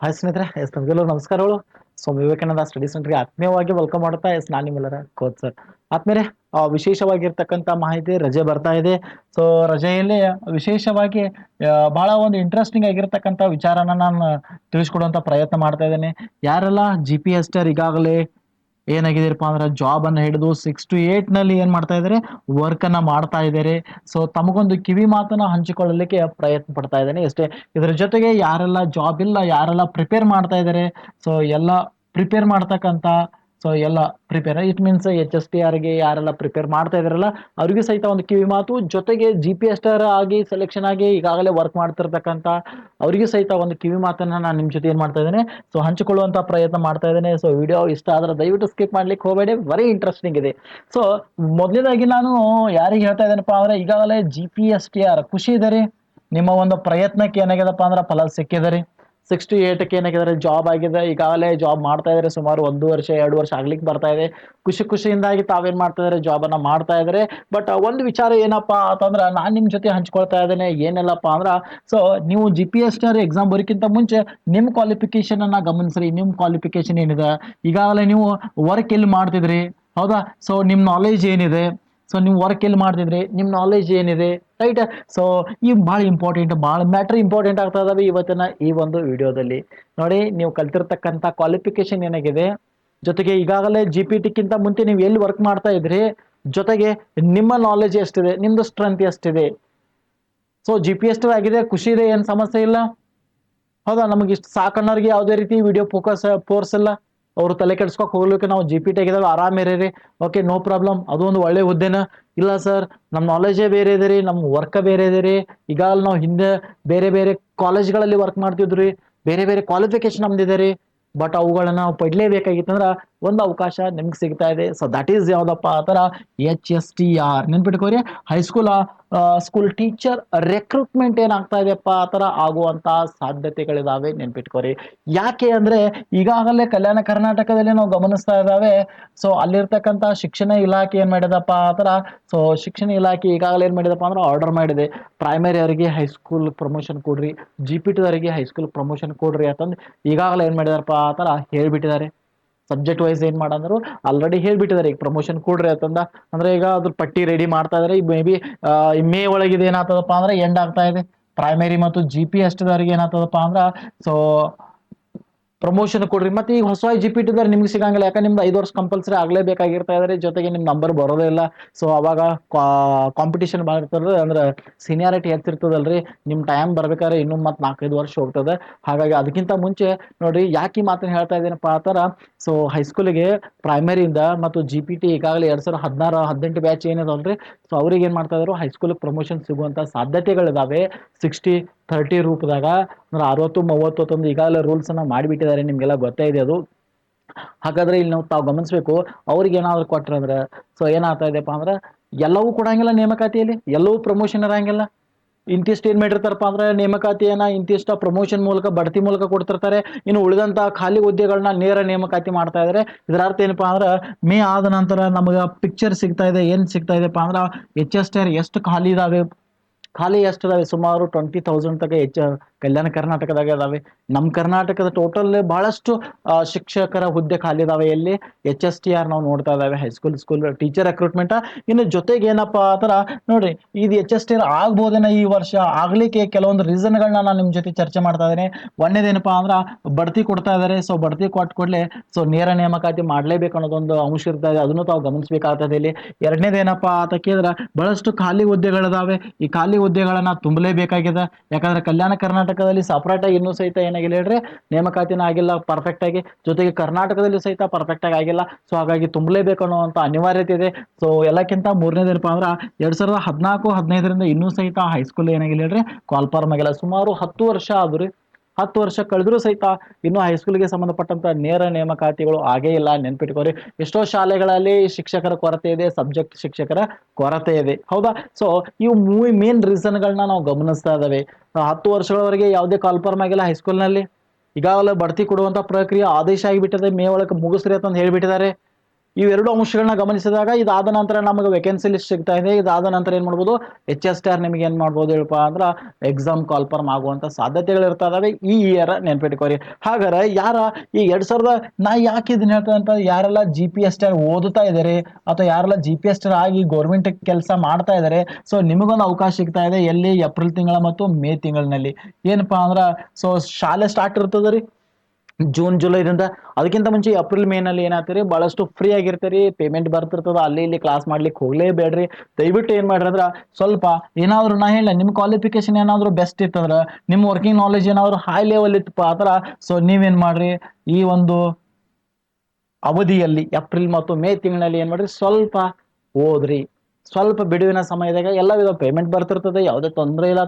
Hi ಸ್ನೇಹಿತರೆ S ನಮಗೆಲ್ಲರೂ ನಮಸ್ಕಾರಗಳು. Swami Vivekananda study ಸೆಂಟರ್ಗೆ ಆತ್ಮೀಯವಾಗಿ ವೆಲ್ಕಮ್ ಮಾಡ್ತಾ ಎಸ್ ನಾನು ನಿಮ್ಮೆಲ್ಲರ ಕೋಚ್ ಸರ್. ಆದ್ಮೇಲೆ ಆ, ವಿಶೇಷವಾಗಿರ್ತಕ್ಕಂಥ ಮಾಹಿತಿ ರಜೆ ಬರ್ತಾ ಇದೆ. ಸೊ ರಜೆಯಲ್ಲಿ ವಿಶೇಷವಾಗಿ ಬಹಳ ಒಂದು ಇಂಟ್ರೆಸ್ಟಿಂಗ್ ಆಗಿರ್ತಕ್ಕಂಥ ವಿಚಾರನ ನಾನು ತಿಳಿಸ್ಕೊಡುವಂಥ ಪ್ರಯತ್ನ ಮಾಡ್ತಾ ಇದ್ದೇನೆ. ಯಾರೆಲ್ಲ ಜಿ ಪಿ ಎಸ್ಟರ್ ಈಗಾಗಲೇ ಏನಾಗಿದೆಯಪ್ಪ ಅಂದ್ರೆ ಜಾಬ್ ಅನ್ನ ಹಿಡಿದು ಸಿಕ್ಸ್ ಟು ಏಟ್ನಲ್ಲಿ ಏನ್ ಮಾಡ್ತಾ ಇದ್ದಾರೆ ವರ್ಕ್ ಅನ್ನ ಮಾಡ್ತಾ ಇದ್ದಾರೆ ಸೊ ತಮಗೊಂದು ಕಿವಿ ಮಾತನ್ನ ಹಂಚಿಕೊಳ್ಳಲಿಕ್ಕೆ ಪ್ರಯತ್ನ ಪಡ್ತಾ ಇದ್ದೇನೆ. ಅಷ್ಟೇ ಇದರ ಜೊತೆಗೆ ಯಾರೆಲ್ಲ ಜಾಬ್ ಇಲ್ಲ, ಯಾರೆಲ್ಲ ಪ್ರಿಪೇರ್ ಮಾಡ್ತಾ ಇದ್ದಾರೆ ಸೊ ಎಲ್ಲ ಪ್ರಿಪೇರ್ ಮಾಡ್ತಕ್ಕಂಥ ಸೊ ಎಲ್ಲ prepare it means H S T ಆರ್ಗೆ ಯಾರೆಲ್ಲ ಪ್ರಿಪೇರ್ ಮಾಡ್ತಾ ಇದಾರಲ್ಲ ಅವ್ರಿಗೂ ಸಹಿತ ಒಂದು ಕಿವಿ ಮಾತು. ಜೊತೆಗೆ ಜಿ ಪಿ ಎಸ್ ಟಿ ಆಗಿ ಸೆಲೆಕ್ಷನ್ ಆಗಿ ಈಗಾಗಲೇ ವರ್ಕ್ ಮಾಡ್ತಿರ್ತಕ್ಕಂಥ ಅವರಿಗೂ ಸಹಿತ ಒಂದು ಕಿವಿ ಮಾತನ್ನ ನಾನು ನಿಮ್ಮ ಜೊತೆ ಏನು ಮಾಡ್ತಾ ಇದ್ದೇನೆ. ಸೊ ಹಂಚಿಕೊಳ್ಳುವಂತ ಪ್ರಯತ್ನ ಮಾಡ್ತಾ ಇದ್ದೇನೆ. ಸೊ ವಿಡಿಯೋ ಇಷ್ಟ ಆದ್ರೆ ದಯವಿಟ್ಟು ಸ್ಕಿಪ್ ಮಾಡ್ಲಿಕ್ಕೆ ಹೋಗಬೇಡಿ. ವೆರಿ ಇಂಟ್ರೆಸ್ಟಿಂಗ್ ಇದೆ. ಸೊ ಮೊದಲನೇದಾಗಿ ನಾನು ಯಾರಿಗೆ ಹೇಳ್ತಾ ಇದ್ದೇನಪ್ಪ ಅಂದ್ರೆ, ಈಗಾಗಲೇ G P S T R ಖುಷಿ ಇದೆ ರೀ. ನಿಮ್ಮ ಒಂದು ಪ್ರಯತ್ನಕ್ಕೆ ಏನಾಗ್ಯದಪ್ಪ ಅಂದ್ರೆ ಫಲ ಸಿಕ್ಕಿದೆ ರೀ. ಸಿಕ್ಸ್ಟಿ ಏಟಕ್ಕೆ ಏನಾಗಿದ್ದಾರೆ? ಜಾಬ್ ಆಗಿದೆ. ಈಗಾಗಲೇ ಜಾಬ್ ಮಾಡ್ತಾ ಇದ್ದಾರೆ. ಸುಮಾರು ಒಂದು ವರ್ಷ, ಎರಡು ವರ್ಷ ಆಗ್ಲಿಕ್ಕೆ ಬರ್ತಾ ಇದೆ. ಖುಷಿ ಖುಷಿಯಿಂದಾಗಿ ತಾವೇನು ಮಾಡ್ತಾ ಇದ್ದಾರೆ? ಜಾಬ್ ಅನ್ನ ಮಾಡ್ತಾ ಇದ್ದಾರೆ. ಬಟ್ ಒಂದು ವಿಚಾರ ಏನಪ್ಪಾ ಅಂತಂದ್ರೆ, ನಾನು ನಿಮ್ಮ ಜೊತೆ ಹಂಚ್ಕೊಳ್ತಾ ಇದ್ದೇನೆ. ಏನೆಲ್ಲಪ್ಪ ಅಂದ್ರೆ ಸೊ ನೀವು G P S T exam ಬರೋಕ್ಕಿಂತ ಮುಂಚೆ ನಿಮ್ಮ ಕ್ವಾಲಿಫಿಕೇಶನ್ ಅನ್ನ ಗಮನಿಸ್ರಿ. ನಿಮ್ಮ ಕ್ವಾಲಿಫಿಕೇಶನ್ ಏನಿದೆ? ಈಗಾಗಲೇ ನೀವು ವರ್ಕ್ ಎಲ್ಲಿ ಮಾಡ್ತಿದ್ರಿ? ಹೌದಾ? ಸೊ ನಿಮ್ಮ ನಾಲೆಜ್ ಏನಿದೆ? ಸೊ ನೀವು ವರ್ಕ್ ಎಲ್ಲಿ ಮಾಡ್ತಿದ್ರಿ? ನಿಮ್ಮ ನಾಲೆಜ್ ಏನಿದೆ? ರೈಟ್ ಸೊ ಈ ಭಾಳ ಇಂಪಾರ್ಟೆಂಟ್ ಭಾಳ ಮ್ಯಾಟ್ರ್ ಇಂಪಾರ್ಟೆಂಟ್ ಆಗ್ತಾ ಇದಾವೆ ಇವತ್ತಿನ ಈ ಒಂದು ವಿಡಿಯೋದಲ್ಲಿ. ನೋಡಿ, ನೀವು ಕಲ್ತಿರ್ತಕ್ಕಂಥ ಕ್ವಾಲಿಫಿಕೇಶನ್ ಏನಾಗಿದೆ? ಜೊತೆಗೆ ಈಗಾಗಲೇ ಜಿ ಪಿ ಟಿಕ್ಕಿಂತ ಮುಂಚೆ ನೀವು ಎಲ್ಲಿ ವರ್ಕ್ ಮಾಡ್ತಾ ಇದ್ರಿ? ಜೊತೆಗೆ ನಿಮ್ಮ ನಾಲೆಜ್ ಎಷ್ಟಿದೆ? ನಿಮ್ದು ಸ್ಟ್ರೆಂತ್ ಎಷ್ಟಿದೆ? ಸೊ ಜಿ ಪಿ ಎಸ್ ಆಗಿದೆ. ಖುಷಿ ಇದೆ? ಏನು ಸಮಸ್ಯೆ ಇಲ್ಲ? ಹೌದಾ? ನಮಗೆ ಇಷ್ಟು ಸಾಕನ್ನೋರಿಗೆ ಯಾವುದೇ ರೀತಿ ವಿಡಿಯೋ ಫೋಕಸ್ ಫೋರ್ಸ್ ಇಲ್ಲ. ಅವರು ತಲೆ ಕೆಡ್ಸ್ಕೊಕ್ ಹೋಗ್ಲಿಕ್ಕೆ ನಾವು ಜಿ ಪಿ ಟಿ ಆಗಿದಾವೆ ಆರಾಮ್ ಇರೀರಿ. ಓಕೆ ನೋ ಪ್ರಾಬ್ಲಮ್ ಅದು ಒಂದು ಒಳ್ಳೆ ಹುದ್ದೆನ. ಇಲ್ಲ ಸರ್ ನಮ್ಮ ನಾಲೆಜೇ ಬೇರೆ ಇದೆ ರೀ ನಮ್ಮ ವರ್ಕ ಬೇರೆ ಇದೆ ರೀ. ಈಗಾಗಲೇ ನಾವು ಹಿಂದೆ ಬೇರೆ ಬೇರೆ ಕಾಲೇಜ್ಗಳಲ್ಲಿ ವರ್ಕ್ ಮಾಡ್ತಿದ್ವಿ ಬೇರೆ ಬೇರೆ ಕ್ವಾಲಿಫಿಕೇಶನ್ ನಮ್ದಿದೆ ರೀ. ಬಟ್ ಅವುಗಳನ್ನ ನಾವು ಪಡ್ಲೇಬೇಕಾಗಿತ್ತಂದ್ರ ಒಂದು ಅವಕಾಶ ನಿಮ್ಗೆ ಸಿಗ್ತಾ ಇದೆ. ಸೊ ದಟ್ ಈಸ್ ಯಾವ್ದಪ್ಪ ಆ ಥರ H S T R ನೆನ್ಪಿಟ್ಕೋರಿ high school school teacher recruitment ಏನಾಗ್ತಾ ಇದೆಯಪ್ಪ ಆ ಥರ ಆಗುವಂತ ಸಾಧ್ಯತೆಗಳಿದಾವೆ ನೆನ್ಪಿಟ್ಕೋರಿ ಯಾಕೆ ಅಂದ್ರೆ, ಈಗಾಗಲೇ ಕಲ್ಯಾಣ ಕರ್ನಾಟಕದಲ್ಲಿ ನಾವು ಗಮನಿಸ್ತಾ ಇದ್ದಾವೆ ಸೊ ಅಲ್ಲಿರ್ತಕ್ಕಂಥ ಶಿಕ್ಷಣ ಇಲಾಖೆ ಏನ್ ಮಾಡಿದಪ್ಪ ಆ ಥರ ಸೊ ಶಿಕ್ಷಣ ಇಲಾಖೆ ಈಗಾಗಲೇ ಏನ್ ಮಾಡಿದಪ್ಪ ಅಂದ್ರೆ ಆರ್ಡರ್ ಮಾಡಿದೆ. ಪ್ರೈಮರಿ ಅವರಿಗೆ ಹೈಸ್ಕೂಲ್ ಪ್ರಮೋಷನ್ ಕೊಡ್ರಿ ಜಿ ಪಿ ಟಿದವರಿಗೆ ಹೈಸ್ಕೂಲ್ ಪ್ರಮೋಷನ್ ಕೊಡ್ರಿ ಅಂತಂದು ಈಗಾಗಲೇ ಏನ್ ಮಾಡಿದಾರಪ್ಪ ಆ ಥರ ಹೇಳ್ಬಿಟ್ಟಿದ್ದಾರೆ ಸಬ್ಜೆಕ್ಟ್ ವೈಸ್ ಏನ್ ಮಾಡಂದ್ರು ಆಲ್ರೆಡಿ ಹೇಳ್ಬಿಟ್ಟಿದ್ದಾರೆ ಈಗ ಪ್ರಮೋಷನ್ ಕೊಡ್ರಿ ಅಂತಂದ, ಅಂದ್ರೆ ಈಗ ಅದ್ರ ಪಟ್ಟಿ ರೆಡಿ ಮಾಡ್ತಾ ಇದಾರೆ ಮೇ ಬಿ ಮೇ ಒಳಗಿದೆ ಏನಾಗ್ತದಪ್ಪ ಅಂದ್ರೆ ಎಂಡ್ ಆಗ್ತಾ ಇದೆ. ಪ್ರೈಮರಿ ಮತ್ತು ಜಿ ಪಿ ಅಷ್ಟದವರಿಗೆ ಏನಾಗ್ತದಪ್ಪ ಅಂದ್ರ ಸೊ ಪ್ರಮೋಷನ್ ಕೊಡ್ರಿ. ಮತ್ತೆ ಈಗ ಹೊಸ ಜಿ ಪಿ ಟಿದ್ರೆ ನಿಮ್ಗೆ ಸಿಗಂಗಿಲ್ಲ. ಯಾಕಂದ್ರೆ ನಿಮ್ದು ಐದು ವರ್ಷ ಕಂಪಲ್ಸರಿ ಆಗ್ಲೇಬೇಕಾಗಿರ್ತಾ ಇದ್ರೆ. ಜೊತೆಗೆ ನಿಮ್ ನಂಬರ್ ಬರೋದೇ ಇಲ್ಲ. ಸೊ ಅವಾಗ ಕಾಂಪಿಟೇಷನ್ ಭಾಳ ಅಂದ್ರೆ ಸೀನಿಯಾರಿಟಿ ಹೆಚ್ಚಿರ್ತದಲ್ರಿ. ನಿಮ್ ಟೈಮ್ ಬರ್ಬೇಕಾದ್ರೆ ಇನ್ನೂ ಮತ್ತೆ ನಾಲ್ಕೈದು ವರ್ಷ ಹೋಗ್ತದೆ. ಹಾಗಾಗಿ ಅದಕ್ಕಿಂತ ಮುಂಚೆ ನೋಡ್ರಿ, ಯಾಕೆ ಈ ಮಾತನ್ನ ಹೇಳ್ತಾ ಇದ್ದೀನಪ್ಪ ಆ ಥರ ಸೊ ಹೈಸ್ಕೂಲಿಗೆ ಪ್ರೈಮರಿಯಿಂದ ಮತ್ತು ಜಿ ಪಿ ಟಿ ಈಗಾಗಲೇ ಎರಡ್ ಸಾವಿರದ ಹದಿನಾರು, ಹದಿನೆಂಟು ಬ್ಯಾಚ್ ಏನಿದಾವಲ್ರಿ. ಸೊ ಅವ್ರಿಗೆ ಏನು ಮಾಡ್ತಾ ಇದ್ರು ಹೈಸ್ಕೂಲ್ ಪ್ರಮೋಷನ್ ಸಿಗುವಂತ ಸಾಧ್ಯತೆಗಳಿದಾವೆ. ಸಿಕ್ಸ್ಟಿ ಥರ್ಟಿ ರೂಪದಾಗ ಅಂದ್ರೆ ಅರವತ್ತು, ಮೂವತ್ತು ಅಂತಂದು ಈಗಾಗಲೇ ರೂಲ್ಸನ್ನು ಮಾಡಿಬಿಟ್ಟಿದ್ದಾರೆ, ನಿಮಗೆಲ್ಲ ಗೊತ್ತೇ ಇದೆ ಅದು. ಹಾಗಾದ್ರೆ ಇಲ್ಲಿ ನಾವು ತಾವು ಗಮನಿಸಬೇಕು, ಅವ್ರಿಗೆ ಏನಾದ್ರು ಕೊಟ್ರ ಅಂದ್ರೆ ಸೊ ಏನಾಗ್ತಾ ಇದೆಯಪ್ಪ ಅಂದ್ರೆ, ಎಲ್ಲವೂ ಕೊಡಂಗಿಲ್ಲ ನೇಮಕಾತಿಯಲ್ಲಿ, ಎಲ್ಲವೂ ಪ್ರಮೋಷನ್ ಇರಂಗಿಲ್ಲ. ಇಂತಿಷ್ಟು ಏನು ಮಾಡಿರ್ತಾರಪ್ಪ ಅಂದ್ರೆ, ನೇಮಕಾತಿಯನ್ನ ಇಂತಿಷ್ಟ ಪ್ರಮೋಷನ್ ಮೂಲಕ, ಬಡ್ತಿ ಮೂಲಕ ಕೊಡ್ತಿರ್ತಾರೆ. ಇನ್ನು ಉಳಿದಂತ ಖಾಲಿ ಹುದ್ದೆಗಳನ್ನ ನೇರ ನೇಮಕಾತಿ ಮಾಡ್ತಾ ಇದ್ದಾರೆ ಇದರ ಅರ್ಥ ಏನಪ್ಪಾ ಅಂದ್ರೆ, ಮೇ ಆದ ನಂತರ ನಮಗೆ ಪಿಕ್ಚರ್ ಸಿಗ್ತಾ ಇದೆ, ಏನು ಸಿಗ್ತಾ ಇದೆಪ್ಪ ಅಂದ್ರೆ, ಎಚ್ ಎಸ್ ಟಿ ಎಷ್ಟು ಖಾಲಿ ಇದಾವೆ ಖಾಲಿ ಎಷ್ಟು ಇದಾವೆ ಸುಮಾರು ಟ್ವೆಂಟಿ ತೌಸಂಡ್ ತಗ ಹೆಚ್ಚು, ಕಲ್ಯಾಣ ಕರ್ನಾಟಕದಾಗ ಇದಾವೆ ನಮ್ಮ ಕರ್ನಾಟಕದ ಟೋಟಲ್ ಬಹಳಷ್ಟು ಶಿಕ್ಷಕರ ಹುದ್ದೆ ಖಾಲಿ ಇದಾವೆ ಎಲ್ಲಿ? ಎಚ್ ಎಸ್ ಟಿ ಆರ್ ನಾವು ನೋಡ್ತಾ ಇದಾವೆ ಹೈಸ್ಕೂಲ್ ಸ್ಕೂಲ್ ಟೀಚರ್ ರೆಕ್ರೂಟ್ಮೆಂಟ್ ಇನ್ನು ಜೊತೆಗೆ ಏನಪ್ಪಾ ಆತರ ನೋಡ್ರಿ ಇದು ಎಚ್ ಎಸ್ ಟಿ ಆರ್ ಆಗ್ಬೋದೇನ ಈ ವರ್ಷ? ಆಗ್ಲಿಕ್ಕೆ ಕೆಲವೊಂದು ರೀಸನ್ಗಳನ್ನ ನಾನು ನಿಮ್ಮ ಜೊತೆ ಚರ್ಚೆ ಮಾಡ್ತಾ ಇದ್ದೇನೆ. ಒಂದೇದೇನಪ್ಪ ಅಂದ್ರೆ, ಬಡ್ತಿ ಕೊಡ್ತಾ ಇದಾರೆ. ಸೊ ಬಡ್ತಿ ಕೊಟ್ಟ ಕೂಡಲೇ ಸೊ ನೇರ ನೇಮಕಾತಿ ಮಾಡಲೇಬೇಕು ಅನ್ನೋದೊಂದು ಅಂಶ ಇರ್ತಾ ಇದೆ. ಅದನ್ನು ತಾವು ಗಮನಿಸಬೇಕಾಗ್ತದೆ ಇಲ್ಲಿ. ಎರಡನೇದೇನಪ್ಪಾ ಅಂತ ಕೇಳಿದ್ರೆ, ಬಹಳಷ್ಟು ಖಾಲಿ ಹುದ್ದೆಗಳಿದಾವೆ. ಈ ಖಾಲಿ ಹುದ್ದೆಗಳನ್ನ ತುಂಬಲೇಬೇಕಾಗಿದೆ. ಯಾಕಂದ್ರೆ ಕಲ್ಯಾಣ ಕರ್ನಾಟಕದಲ್ಲಿ ಸಪರೇಟ್ ಆಗಿ ಇನ್ನೂ ಸಹಿತ ಏನಾಗಿಲ್ಲ ಹೇಳ್ರಿ, ನೇಮಕಾತಿನ ಆಗಿಲ್ಲ ಪರ್ಫೆಕ್ಟ್ ಆಗಿ. ಜೊತೆಗೆ ಕರ್ನಾಟಕದಲ್ಲಿ ಸಹಿತ ಪರ್ಫೆಕ್ಟ್ ಆಗಿ ಆಗಿಲ್ಲ. ಸೊ ಹಾಗಾಗಿ ತುಂಬಲೇಬೇಕು ಅನ್ನುವಂಥ ಅನಿವಾರ್ಯತೆ ಇದೆ. ಸೊ ಎಲ್ಲಕ್ಕಿಂತ ಮೂರನೇದೇನಪ್ಪ ಅಂದ್ರೆ, ಎರಡ್ ಸಾವಿರದ ಹದಿನಾಲ್ಕು, ಹದಿನೈದರಿಂದ ಇನ್ನೂ ಸಹಿತ ಹೈಸ್ಕೂಲ್ ಏನಾಗಿಲ್ಲ ಹೇಳ್ರಿ ಕಾಲ್ಫಾರ್ಮ್ ಆಗಿಲ್ಲ ಸುಮಾರು ಹತ್ತು ವರ್ಷ ಆದ್ರಿ ಹತ್ತು ವರ್ಷ ಕಳೆದ್ರೂ ಸಹಿತ ಇನ್ನೂ ಹೈಸ್ಕೂಲ್ಗೆ ಸಂಬಂಧಪಟ್ಟಂತ ನೇರ ನೇಮಕಾತಿಗಳು ಆಗೇ ಇಲ್ಲ. ನೆನ್ಪಿಟ್ಕೋರಿ ಎಷ್ಟೋ ಶಾಲೆಗಳಲ್ಲಿ ಶಿಕ್ಷಕರ ಕೊರತೆ ಇದೆ ಸಬ್ಜೆಕ್ಟ್ ಶಿಕ್ಷಕರ ಕೊರತೆ ಇದೆ. ಹೌದಾ? ಸೊ ಇವು ಮೂವಿ ಮೇನ್ ರೀಸನ್ಗಳನ್ನ ನಾವು ಗಮನಿಸ್ತಾ ಇದ್ದಾವೆ ಹತ್ತು ವರ್ಷಗಳವರೆಗೆ ಯಾವುದೇ ಕಾಲ್ಫಾರ್ಮ್ ಆಗಿಲ್ಲ ಹೈಸ್ಕೂಲ್ನಲ್ಲಿ ಈಗಾಗಲೇ ಬಡ್ತಿ ಕೊಡುವಂಥ ಪ್ರಕ್ರಿಯೆ ಆದೇಶ ಆಗಿಬಿಟ್ಟಿದೆ. ಮೇ ಒಳಗೆ ಮುಗಿಸ್ರಿ ಅಂತಂದು ಹೇಳ್ಬಿಟ್ಟಿದ್ದಾರೆ. ಇವೆರಡು ಅಂಶಗಳನ್ನ ಗಮನಿಸಿದಾಗ ಇದಾದ ನಂತರ ನಮಗೆ ವೇಕೆನ್ಸಿ ಲಿಸ್ಟ್ ಸಿಗ್ತಾ ಇದೆ. ಇದಾದ ನಂತರ ಏನು ಮಾಡ್ಬೋದು? ಎಚ್ ಎಸ್ ಟಿ ಆರ್ ನಿಮಗೆ ಏನು ಮಾಡ್ಬೋದು ಹೇಳಪ್ಪ ಅಂದ್ರೆ ಎಕ್ಸಾಮ್ ಕಾಲ್ಫರ್ಮ್ ಆಗುವಂತ ಸಾಧ್ಯತೆಗಳು ಇರ್ತಾ ಇದಾವೆ ಈ ಇಯರ್ ನೆನ್ಪಿಟ್ಕೋರಿ ಹಾಗಾದ್ರೆ ಯಾರ ಈ ಎರಡು ಸಾವಿರದ ನಾ ಯಾಕೆ ಇದನ್ನ ಹೇಳ್ತಾ ಅಂತ ಯಾರೆಲ್ಲ G P S T R ಓದುತ್ತಾ ಇದಾರೆ ಅಥವಾ ಯಾರೆಲ್ಲ G P S T R ಆಗಿ ಗೌರ್ಮೆಂಟ್ ಕೆಲಸ ಮಾಡ್ತಾ ಇದ್ದಾರೆ ಸೊ ನಿಮಗೊಂದು ಅವಕಾಶ ಸಿಗ್ತಾ ಇದೆ ಎಲ್ಲಿ ಏಪ್ರಿಲ್ ತಿಂಗಳ ಮತ್ತು ಮೇ ತಿಂಗಳಿನಲ್ಲಿ. ಏನಪ್ಪಾ ಅಂದ್ರೆ ಸೊ ಶಾಲೆ ಸ್ಟಾರ್ಟ್ ಇರ್ತದ ರೀ? ಜೂನ್ ಜುಲೈದಿಂದ ಅದಕ್ಕಿಂತ ಮುಂಚೆ ಏಪ್ರಿಲ್ ಮೇನಲ್ಲಿ ಏನಾಗ್ತೀರಿ? ಬಹಳಷ್ಟು ಫ್ರೀ ಆಗಿರ್ತೀರಿ. ಪೇಮೆಂಟ್ ಬರ್ತಿರ್ತದ. ಅಲ್ಲಿ ಇಲ್ಲಿ ಕ್ಲಾಸ್ ಮಾಡ್ಲಿಕ್ಕೆ ಹೋಗ್ಲೇಬೇಡ್ರಿ. ದಯವಿಟ್ಟು ಏನ್ ಮಾಡ್ರಿ ಅಂದ್ರೆ ಸ್ವಲ್ಪ ಏನಾದ್ರು ನಾ ಹೇಳ ನಿಮ್ಮ ಕ್ವಾಲಿಫಿಕೇಶನ್ ಏನಾದ್ರು ಬೆಸ್ಟ್ ಇತ್ತಂದ್ರ ನಿಮ್ಮ ವರ್ಕಿಂಗ್ ನಾಲೆಜ್ ಏನಾದ್ರು ಹೈ ಲೆವೆಲ್ ಇತ್ತಪ್ಪ ಆತರ ಸೊ ನೀವೇನ್ ಮಾಡ್ರಿ? ಈ ಒಂದು ಅವಧಿಯಲ್ಲಿ ಏಪ್ರಿಲ್ ಮತ್ತು ಮೇ ತಿಂಗಳಲ್ಲಿ ಏನ್ ಮಾಡ್ರಿ? ಸ್ವಲ್ಪ ಓದ್ರಿ. ಸ್ವಲ್ಪ ಬಿಡುವಿನ ಸಮಯದಾಗ ಎಲ್ಲ ವಿಧ ಪೇಮೆಂಟ್ ಬರ್ತಿರ್ತದೆ, ಯಾವುದೇ ತೊಂದರೆ ಇಲ್ಲ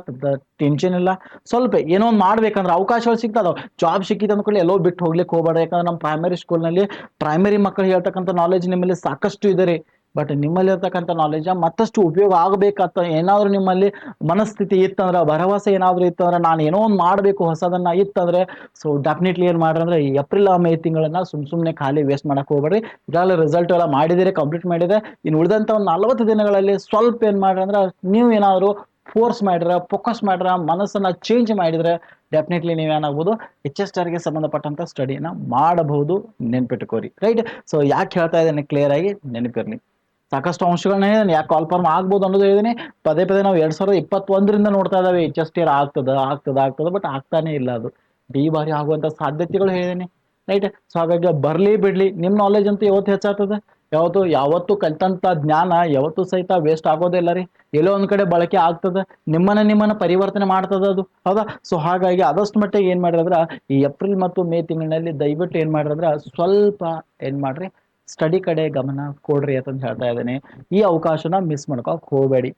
ಟೆನ್ಷನ್ ಇಲ್ಲ. ಸ್ವಲ್ಪ ಏನೋ ಒಂದು ಮಾಡ್ಬೇಕಂದ್ರೆ ಅವಕಾಶಗಳು ಸಿಗ್ತದ ಜಾಬ್ ಸಿಕ್ಕಿದೆ ಅಂದ್ಕೊಳ್ಳಿ ಎಲ್ಲೋ ಬಿಟ್ಟು ಹೋಗ್ಲಿಕ್ಕೆ ಹೋಗ್ಬೇಡ. ಯಾಕಂದ್ರೆ ನಮ್ಮ ಪ್ರೈಮರಿ ಸ್ಕೂಲ್ನಲ್ಲಿ ಪ್ರೈಮರಿ ಮಕ್ಕಳು ಹೇಳ್ತಕ್ಕಂಥ ನಾಲೆಜ್ ನಿಮ್ಮಲ್ಲಿ ಸಾಕಷ್ಟು ಇದೆ ರೀ. ಬಟ್ ನಿಮ್ಮಲ್ಲಿ ಇರ್ತಕ್ಕಂಥ ನಾಲೆಜ್ ಮತ್ತಷ್ಟು ಉಪಯೋಗ ಆಗಬೇಕಂತ ಏನಾದರೂ ನಿಮ್ಮಲ್ಲಿ ಮನಸ್ಥಿತಿ ಇತ್ತಂದ್ರೆ, ಭರವಸೆ ಏನಾದರೂ ಇತ್ತಂದ್ರೆ, ನಾನು ಏನೋ ಒಂದು ಮಾಡಬೇಕು ಹೊಸದನ್ನ ಇತ್ತಂದ್ರೆ ಸೊ ಡೆಫಿನೆಟ್ಲಿ ಏನು ಮಾಡ್ರಿ ಅಂದ್ರೆ, ಈ ಏಪ್ರಿಲ್ ಮೇ ತಿಂಗಳನ್ನ ಸುಮ್ ಸುಮ್ಮನೆ ಖಾಲಿ ವೇಸ್ಟ್ ಮಾಡಕ್ ಹೋಗ್ಬೇಡ್ರಿ. ಈಗಾಗಲೇ ರಿಸಲ್ಟ್ ಎಲ್ಲ ಮಾಡಿದಿರಿ ಕಂಪ್ಲೀಟ್ ಮಾಡಿದೆ. ಇನ್ನು ಉಳಿದಂಥ ಒಂದು ನಲ್ವತ್ತು ದಿನಗಳಲ್ಲಿ ಸ್ವಲ್ಪ ಏನು ಮಾಡ್ರಿ ಅಂದ್ರೆ, ನೀವು ಏನಾದರೂ ಫೋರ್ಸ್ ಮಾಡಿದ್ರೆ ಫೋಕಸ್ ಮಾಡಿದ್ರೆ, ಮನಸ್ಸನ್ನು ಚೇಂಜ್ ಮಾಡಿದ್ರೆ ಡೆಫಿನೆಟ್ಲಿ ನೀವೇನಾಗ್ಬೋದು ಎಚ್ ಎಸ್ಗೆ ಸಂಬಂಧಪಟ್ಟಂತ ಸ್ಟಡಿನ ಮಾಡಬಹುದು. ನೆನ್ಪಿಟ್ಕೋರಿ. ರೈಟ್ ಸೊ ಯಾಕೆ ಹೇಳ್ತಾ ಇದ್ದೇನೆ ಕ್ಲಿಯರ್ ಆಗಿ, ನೆನಪಿರ್ಲಿ. ಸಾಕಷ್ಟು ಅಂಶಗಳನ್ನ ಹೇಳಿದ್ದೀನಿ ಯಾಕೆ ಕಾಲ್ಫಾರ್ಮ್ ಆಗ್ಬೋದು ಅನ್ನೋದು ಹೇಳಿದೀನಿ. ಪದೇ ಪದೇ ನಾವು ಎರಡ್ ಸಾವಿರದ ಇಪ್ಪತ್ತೊಂದರಿಂದ ನೋಡ್ತಾ ಇದಾವೆ. ಎಚ್ ಎಸ್ ಟಿ ಆರ್ ಆಗ್ತದ ಆಗ್ತದ ಆಗ್ತದ ಬಟ್ ಆಗ್ತಾನೆ ಇಲ್ಲ ಅದು. ಡಿ ಬಾರಿ ಆಗುವಂತ ಸಾಧ್ಯತೆಗಳು ಹೇಳಿದೀನಿ. ರೈಟ್ ಸೊ ಹಾಗಾಗಿ ಬರ್ಲಿ ಬಿಡ್ಲಿ. ನಿಮ್ ನಾಲೆಜ್ ಅಂತೂ ಯಾವತ್ತು ಹೆಚ್ಚಾಗ್ತದೆ? ಯಾವತ್ತು ಯಾವತ್ತು ಕಲ್ತಂತ ಜ್ಞಾನ ಯಾವತ್ತು ಸಹಿತ ವೇಸ್ಟ್ ಆಗೋದಿಲ್ಲ ರೀ. ಎಲ್ಲೋ ಒಂದ್ ಕಡೆ ಬಳಕೆ ಆಗ್ತದ. ನಿಮ್ಮನ್ನ ನಿಮ್ಮನ್ನ ಪರಿವರ್ತನೆ ಮಾಡ್ತದ ಅದು. ಹೌದಾ? ಸೊ ಹಾಗಾಗಿ ಆದಷ್ಟು ಮಟ್ಟಿಗೆ ಏನ್ ಮಾಡಿದ್ರ ಈ ಏಪ್ರಿಲ್ ಮತ್ತು ಮೇ ತಿಂಗಳಿನಲ್ಲಿ ದಯವಿಟ್ಟು ಏನ್ ಮಾಡಿದ್ರ ಸ್ವಲ್ಪ ಏನ್ ಮಾಡ್ರಿ? ಸ್ಟಡಿ ಕಡೆ ಗಮನ ಕೊಡ್ರಿ ಅಂತ ಹೇಳ್ತಾ ಇದ್ದೀನಿ. ಈ ಅವಕಾಶನ ಮಿಸ್ ಮಾಡ್ಕೊಕ್ ಹೋಗಬೇಡಿ.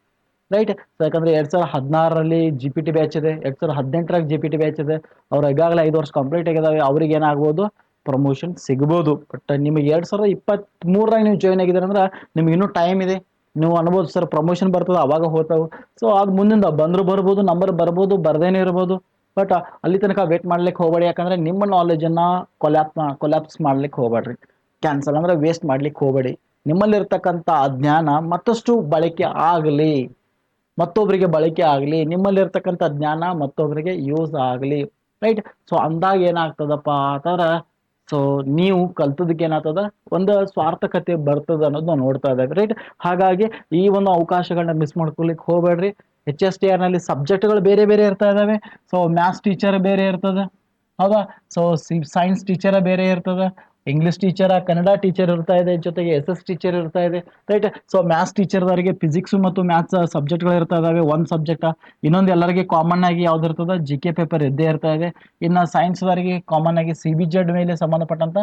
ರೈಟ್ ಯಾಕಂದ್ರೆ ಎರಡ್ ಸಾವಿರದ ಹದಿನಾರರಲ್ಲಿ ಜಿ ಪಿ ಟಿ ಬ್ಯಾಚ್ ಇದೆ, ಎರಡ್ ಸಾವಿರದ ಹದಿನೆಂಟರಾಗ ಜಿ ಪಿ ಟಿ ಬ್ಯಾಚ್ ಇದೆ. ಅವ್ರು ಈಗಾಗಲೇ ಐದು ವರ್ಷ ಕಂಪ್ಲೀಟ್ ಆಗಿದಾವೆ. ಅವ್ರಿಗೆ ಏನಾಗ್ಬೋದು? ಪ್ರಮೋಷನ್ ಸಿಗ್ಬೋದು. ಬಟ್ ನಿಮಗೆ ಎರಡ್ ಸಾವಿರದ ಇಪ್ಪತ್ತ್ ಮೂರರಾಗ ನೀವು ಜಾಯ್ನ್ ಆಗಿದ್ದೀರ ಅಂದ್ರೆ ನಿಮ್ಗೆ ಇನ್ನೂ ಟೈಮ್ ಇದೆ. ನೀವು ಅನ್ಬೋದು ಸರ್ ಪ್ರಮೋಷನ್ ಬರ್ತದೆ, ಅವಾಗ ಹೋಗ್ತಾವೆ. ಸೊ ಅದು ಮುಂದಿಂದ ಬಂದ್ರು ಬರ್ಬೋದು ನಂಬರ್ ಬರ್ಬೋದು, ಬರ್ದೇನೆ ಇರ್ಬೋದು. ಬಟ್ ಅಲ್ಲಿ ತನಕ ವೇಟ್ ಮಾಡ್ಲಿಕ್ಕೆ ಹೋಗಬೇಡಿ. ಯಾಕಂದ್ರೆ ನಿಮ್ಮ ನಾಲೆಜನ್ನ ಕೊಲ್ಯಾಪ್ ಕೊಲ್ಯಾಪ್ಸ್ ಮಾಡ್ಲಿಕ್ಕೆ ಹೋಗ್ಬೇಡ್ರಿ. ಕ್ಯಾನ್ಸಲ್ ಅಂದ್ರೆ ವೇಸ್ಟ್ ಮಾಡ್ಲಿಕ್ಕೆ ಹೋಗಬೇಡಿ. ನಿಮ್ಮಲ್ಲಿರ್ತಕ್ಕಂಥ ಜ್ಞಾನ ಮತ್ತಷ್ಟು ಬಳಕೆ ಆಗಲಿ. ಮತ್ತೊಬ್ಬರಿಗೆ ಬಳಕೆ ಆಗಲಿ. ನಿಮ್ಮಲ್ಲಿರ್ತಕ್ಕಂಥ ಜ್ಞಾನ ಮತ್ತೊಬ್ಬರಿಗೆ ಯೂಸ್ ಆಗಲಿ. ರೈಟ್ ಸೊ ಅಂದಾಗ ಏನಾಗ್ತದಪ್ಪ ಅಂತಂದ್ರೆ ಸೊ ನೀವು ಕಲ್ತದಕ್ಕೆ ಏನಾಗ್ತದ? ಒಂದು ಸ್ವಾರ್ಥಕತೆ ಬರ್ತದ ಅನ್ನೋದು ನಾವು ನೋಡ್ತಾ ಇದ್ದೇವೆ. ರೈಟ್ ಹಾಗಾಗಿ ಈ ಒಂದು ಅವಕಾಶಗಳನ್ನ ಮಿಸ್ ಮಾಡ್ಕೊಳ್ಲಿಕ್ಕೆ ಹೋಗ್ಬೇಡ್ರಿ. ಎಚ್ ಎಸ್ ಟಿ ಆರ್ನಲ್ಲಿ ಸಬ್ಜೆಕ್ಟ್ಗಳು ಬೇರೆ ಬೇರೆ ಇರ್ತಾ ಇದಾವೆ ಸೊ ಮ್ಯಾಥ್ಸ್ ಟೀಚರ್ ಬೇರೆ ಇರ್ತದೆ. ಹೌದಾ? ಸೊ ಸೈನ್ಸ್ ಟೀಚರ್ ಬೇರೆ ಇರ್ತದೆ. ಇಂಗ್ಲಿಷ್ ಟೀಚರ್ ಕನ್ನಡ ಟೀಚರ್ ಇರ್ತಾ ಇದೆ, ಜೊತೆಗೆ ಎಸ್ ಎಸ್ ಟೀಚರ್ ಇರ್ತಾ ಇದೆ. ರೈಟ್ ಸೊ ಮ್ಯಾಥ್ಸ್ ಟೀಚರ್ದವರಿಗೆ ಫಿಸಿಕ್ಸ್ ಮತ್ತು ಮ್ಯಾಥ್ಸ್ ಸಬ್ಜೆಕ್ಟ್ಗಳು ಇರ್ತಾ ಇದಾವೆ. ಒಂದು ಸಬ್ಜೆಕ್ಟ್ ಇನ್ನೊಂದು ಎಲ್ಲರಿಗೆ ಕಾಮನ್ ಆಗಿ ಯಾವ್ದು ಇರ್ತದೆ? ಜಿ ಕೆ ಪೇಪರ್ ಇದ್ದೇ ಇರ್ತಾ ಇದೆ. ಇನ್ನು ಸೈನ್ಸ್ದವರಿಗೆ ಕಾಮನ್ ಆಗಿ ಸಿ ಬಿ ಜೆಡ್ ಮೇಲೆ ಸಂಬಂಧಪಟ್ಟಂತ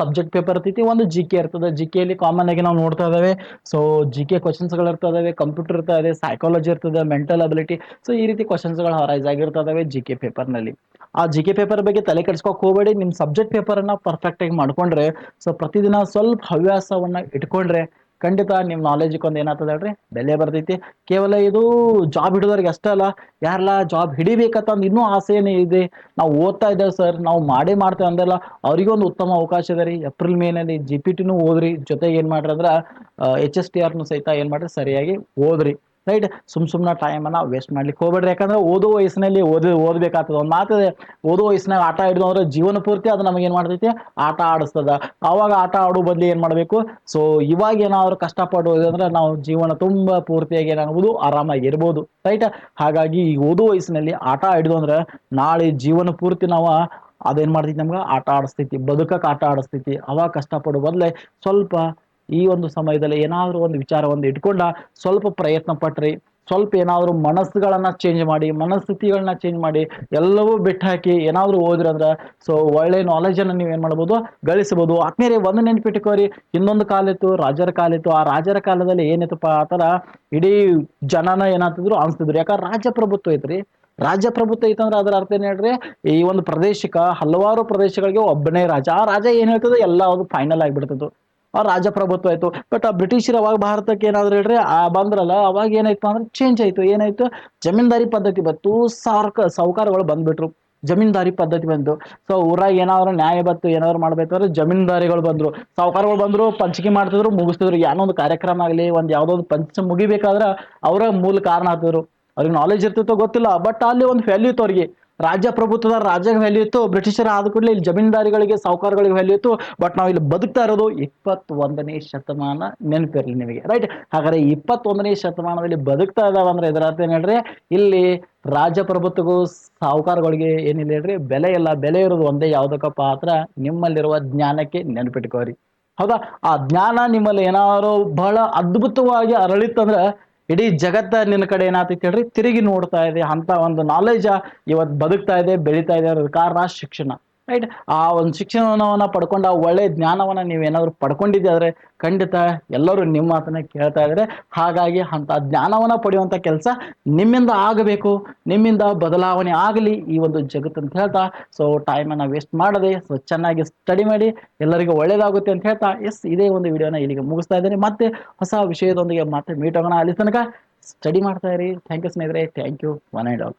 ಸಬ್ಜೆಕ್ಟ್ ಪೇಪರ್ ಇರ್ತೈತಿ. ಒಂದು ಜಿ ಕೆ ಇರ್ತದೆ. ಜಿ ಕೆಯಲ್ಲಿ ಕಾಮನ್ ಆಗಿ ನಾವು ನೋಡ್ತಾ ಇದಾವೆ. ಸೊ ಜಿ ಕೆ ಕ್ವಶನ್ಸ್ಗಳು ಇರ್ತಾ ಇದಾವೆ. ಕಂಪ್ಯೂಟರ್ ಇರ್ತಾ ಇದೆ. ಸೈಕಾಲಜಿ ಇರ್ತದೆ. ಮೆಂಟಲ್ ಅಬಿಲಿಟಿ ಸೊ ಈ ರೀತಿ ಕ್ವಶನ್ಸ್ಗಳು ಹರೈಸ್ ಆಗಿರ್ತಾ ಇದಾವೆ ಜಿ ಕೆ ಪೇಪರ್ನಲ್ಲಿ ಆ ಜಿ ಕೆ ಪೇಪರ್ ಬಗ್ಗೆ ತಲೆ ಕೆಡ್ಸ್ಕೊಕ್ ಹೋಗಬೇಡಿ. ನಿಮ್ಮ ಸಬ್ಜೆಕ್ಟ್ ಪೇಪರನ್ನು ಪರ್ಫೆಕ್ಟಾಗಿ ಮಾಡ್ಕೊಂಡ್ರೆ ಸೊ ಪ್ರತಿದಿನ ಸ್ವಲ್ಪ ಹವ್ಯಾಸವನ್ನ ಇಟ್ಕೊಂಡ್ರೆ, ಖಂಡಿತ ನಿಮ್ಮ ನಾಲೆಜಿಗೆ ಒಂದು ಏನಾಗ್ತದೆ ಹೇಳ್ರಿ? ಬೆಲೆ ಬರ್ತೈತಿ. ಕೇವಲ ಇದು ಜಾಬ್ ಹಿಡಿದವ್ರಿಗೆ ಅಷ್ಟೇ ಅಲ್ಲ, ಯಾರಲ್ಲ ಜಾಬ್ ಹಿಡಿಬೇಕಂತ ಇನ್ನೂ ಆಸೆನೇ ಇದೆ. ನಾವು ಓದ್ತಾ ಇದ್ದೇವೆ ಸರ್ ನಾವು ಮಾಡೇ ಮಾಡ್ತೇವೆ ಅಂದಲ್ಲ ಅವ್ರಿಗೊಂದು ಉತ್ತಮ ಅವಕಾಶ ಇದೆ ರೀ. ಏಪ್ರಿಲ್ ಮೇನಲ್ಲಿ ಜಿ ಪಿ ಟಿನೂ ಓದ್ರಿ. ಜೊತೆಗೆ ಏನು ಮಾಡ್ರಿ ಅಂದ್ರೆ ಎಚ್ ಎಸ್ ಟಿ ಆರ್ನು ಸಹಿತ ಏನು ಮಾಡ್ರಿ, ಸರಿಯಾಗಿ ಓದ್ರಿ. ರೈಟ್? ಸುಮ್ ಸುಮ್ಮನೆ ಟೈಮನ್ನು ವೇಸ್ಟ್ ಮಾಡ್ಲಿಕ್ಕೆ ಹೋಗ್ಬೇಡ್ರಿ. ಯಾಕಂದ್ರೆ ಓದೋ ವಯಸ್ಸಿನಲ್ಲಿ ಓದಿ, ಓದಬೇಕಾಗ್ತದೆ. ಒಂದು ಮಾತಿದೆ ಓದೋ ವಯಸ್ಸಿನಾಗ ಆಟ ಹಿಡಿದು ಅಂದ್ರೆ ಜೀವನ ಪೂರ್ತಿ ಅದು ನಮಗೆ ಏನು ಮಾಡ್ತೈತಿ? ಆಟ ಆಡಿಸ್ತದ. ಆವಾಗ ಆಟ ಆಡೋ ಬದಲು ಏನು ಮಾಡಬೇಕು? ಸೊ ಇವಾಗ ಏನಾದ್ರು ಕಷ್ಟಪಡೋದು ಅಂದ್ರೆ ನಾವು ಜೀವನ ತುಂಬ ಪೂರ್ತಿಯಾಗಿ ಏನಾಗ್ಬೋದು ಆರಾಮಾಗಿರ್ಬೋದು ರೈಟ್? ಹಾಗಾಗಿ ಈ ಓದೋ ವಯಸ್ಸಿನಲ್ಲಿ ಆಟ ಹಿಡಿದು ಅಂದ್ರೆ ನಾಳೆ ಜೀವನ ಪೂರ್ತಿ ನಾವು ಅದೇನು ಮಾಡ್ತೈತಿ ನಮ್ಗೆ? ಆಟ ಆಡಿಸ್ತೈತಿ. ಬದುಕಕ್ಕೆ ಆಟ ಆಡಿಸ್ತೈತಿ. ಅವಾಗ ಕಷ್ಟಪಡೋ ಬದಲೇ ಸ್ವಲ್ಪ ಈ ಒಂದು ಸಮಯದಲ್ಲಿ ಏನಾದರೂ ಒಂದು ವಿಚಾರವನ್ನು ಇಟ್ಕೊಂಡ ಸ್ವಲ್ಪ ಪ್ರಯತ್ನ ಪಟ್ರಿ. ಸ್ವಲ್ಪ ಏನಾದರೂ ಮನಸ್ಸುಗಳನ್ನ ಚೇಂಜ್ ಮಾಡಿ, ಮನಸ್ಥಿತಿಗಳನ್ನ ಚೇಂಜ್ ಮಾಡಿ, ಎಲ್ಲವೂ ಬಿಟ್ಟು ಹಾಕಿ ಏನಾದರೂ ಓದ್ರಿ ಅಂದ್ರೆ ಸೊ ಒಳ್ಳೆ ನಾಲೆಜನ್ನು ನೀವು ಏನು ಮಾಡ್ಬೋದು ಗಳಿಸಬಹುದು ಆದ್ಮೇಲೆ ಒಂದು ನೆನ್ಪಿಟ್ಕೋರಿ ಇನ್ನೊಂದು ಕಾಲ ಇತ್ತು ರಾಜರ ಕಾಲ ಇತ್ತು ಆ ರಾಜರ ಕಾಲದಲ್ಲಿ ಏನಿತ್ತಪ್ಪ ಆ ಥರ ಇಡೀ ಜನನ ಏನಾಗ್ತಿದ್ರು ಅನಿಸ್ತಿದ್ರು. ಯಾಕಂದ್ರೆ ರಾಜಪ್ರಭುತ್ವ ಐತ್ರಿ? ರಾಜ್ಯಪ್ರಭುತ್ವ ಐತಂದ್ರೆ ಅದರ ಅರ್ಥ ಏನ್ ಹೇಳ್ರಿ? ಈ ಒಂದು ಪ್ರದೇಶಕ್ಕೆ ಹಲವಾರು ಪ್ರದೇಶಗಳಿಗೆ ಒಬ್ಬನೇ ರಾಜ. ಆ ರಾಜ ಏನ್ ಹೇಳ್ತದೆ? ಎಲ್ಲ ಅದು ಫೈನಲ್ ಆಗಿಬಿಡ್ತದ್ದು. ರಾಜಪ್ರಭುತ್ವ ಆಯಿತು. ಬಟ್ ಆ ಬ್ರಿಟಿಷರು ಅವಾಗ ಭಾರತಕ್ಕೆ ಏನಾದ್ರು ಹೇಳ್ರಿ, ಆ ಬಂದ್ರಲ್ಲ, ಅವಾಗ ಏನಾಯ್ತು ಅಂದ್ರೆ ಚೇಂಜ್ ಆಯಿತು. ಏನಾಯ್ತು? ಜಮೀನ್ದಾರಿ ಪದ್ಧತಿ ಬಂತು. ಸಾರ್ಕ, ಸಾಹುಕಾರಗಳು ಬಂದ್ಬಿಟ್ರು. ಜಮೀನ್ದಾರಿ ಪದ್ಧತಿ ಬಂತು. ಸೊ ಊರಾಗ ಏನಾದ್ರು ನ್ಯಾಯ ಬತ್ತು ಏನಾದ್ರು ಮಾಡ್ಬೇಕಾದ್ರೆ ಜಮೀನ್ದಾರಿಗಳು ಬಂದ್ರು. ಸಾಹುಕಾರಗಳು ಬಂದ್ರು, ಪಂಚಿಕೆ ಮಾಡ್ತಿದ್ರು, ಮುಗಿಸ್ತಿದ್ರು. ಏನೋ ಒಂದು ಕಾರ್ಯಕ್ರಮ ಆಗಲಿ, ಒಂದು ಯಾವುದೋ ಒಂದು ಪಂಚ ಮುಗಿಬೇಕಾದ್ರೆ ಅವರ ಮೂಲ ಕಾರಣ ಆಗ್ತಿದ್ರು. ಅವ್ರಿಗೆ ನಾಲೆಜ್ ಇರ್ತಿತ್ತು ಗೊತ್ತಿಲ್ಲ ಬಟ್ ಅಲ್ಲಿ ಒಂದು ವ್ಯಾಲ್ಯೂ ಇತ್ತು ಅವ್ರಿಗೆ. ರಾಜ್ಯ ಪ್ರಭುತ್ವದ ರಾಜ್ಯ ವ್ಯಾಲ್ಯೂ ಇತ್ತು, ಬ್ರಿಟಿಷರ ಆದ ಕೂಡಲೇ ಇಲ್ಲಿ ಜಮೀನ್ದಾರಿಗಳಿಗೆ ಸಾಹುಕಾರಗಳಿಗೆ ವ್ಯಾಲ್ಯೂ ಇತ್ತು ಬಟ್ ನಾವು ಇಲ್ಲಿ ಬದುಕ್ತಾ ಇರೋದು ಇಪ್ಪತ್ತೊಂದನೇ ಶತಮಾನ ನೆನಪಿರಲಿ ನಿಮಗೆ ರೈಟ್ ಹಾಗಾದ್ರೆ ಇಪ್ಪತ್ತೊಂದನೇ ಶತಮಾನದಲ್ಲಿ ಬದುಕ್ತಾ ಅಂದ್ರೆ ಇದರ ಅರ್ಥ ಏನು ಹೇಳ್ರಿ? ಇಲ್ಲಿ ರಾಜಪ್ರಭುತ್ವಗೂ ಸಾಹುಕಾರಗಳಿಗೆ ಏನಿಲ್ಲ ಹೇಳ್ರಿ? ಬೆಲೆ ಇಲ್ಲ, ಬೆಲೆ ಇರೋದು ಒಂದೇ ಯಾವುದಕ್ಕಪ್ಪ ಪಾತ್ರ ನಿಮ್ಮಲ್ಲಿರುವ ಜ್ಞಾನಕ್ಕೆ ನೆನಪಿಟ್ಕೋರಿ. ಹೌದಾ? ಆ ಜ್ಞಾನ ನಿಮ್ಮಲ್ಲಿ ಏನಾದ್ರು ಬಹಳ ಅದ್ಭುತವಾಗಿ ಅರಳಿತ್ತಂದ್ರ ಇಡೀ ಜಗತ್ತ ನಿನ್ನ ಕಡೆ ಏನಾಗ್ತೈತಿ ಹೇಳ್ರಿ ತಿರುಗಿ ನೋಡ್ತಾ ಇದೆ, ಅಂತ ಒಂದು ನಾಲೆಜ್ ಇವತ್ತು ಬದುಕ್ತಾ ಇದೆ, ಬೆಳೀತಾ ಇದೆ ಅನ್ನೋದು ಕಾರಣ ಶಿಕ್ಷಣ. ರೈಟ್ ಆ ಒಂದು ಶಿಕ್ಷಣವನ್ನು ಪಡ್ಕೊಂಡು, ಆ ಒಳ್ಳೆ ಜ್ಞಾನವನ್ನ ಏನಾದರೂ ಪಡ್ಕೊಂಡಿದ್ದಾದರೆ ಖಂಡಿತ ಎಲ್ಲರೂ ನಿಮ್ಮ ಮಾತನ್ನ ಕೇಳ್ತಾ ಇದ್ದಾರೆ. ಹಾಗಾಗಿ ಅಂತ ಜ್ಞಾನವನ್ನ ಪಡೆಯುವಂತ ಕೆಲಸ ನಿಮ್ಮಿಂದ ಆಗಬೇಕು. ನಿಮ್ಮಿಂದ ಬದಲಾವಣೆ ಆಗಲಿ ಈ ಒಂದು ಜಗತ್ತು ಅಂತ ಹೇಳ್ತಾ. ಸೊ ಟೈಮನ್ನು ವೇಸ್ಟ್ ಮಾಡದೆ ಸೊ ಚೆನ್ನಾಗಿ ಸ್ಟಡಿ ಮಾಡಿ, ಎಲ್ಲರಿಗೂ ಒಳ್ಳೇದಾಗುತ್ತೆ ಅಂತ ಹೇಳ್ತಾ. ಎಸ್ ಇದೇ ಒಂದು ವಿಡಿಯೋನ ಇಲ್ಲಿಗೆ ಮುಗಿಸ್ತಾ ಇದ್ದೇನೆ. ಮತ್ತೆ ಹೊಸ ವಿಷಯದೊಂದಿಗೆ ಮತ್ತೆ ಮೀಟ್ ಆಗೋಣ. ಅಲ್ಲಿ ತನಕ ಸ್ಟಡಿ ಮಾಡ್ತಾ ಇರಿ. ಥ್ಯಾಂಕ್ ಯು ಸ್ನೇಹಿತರೆ. Thank you one and all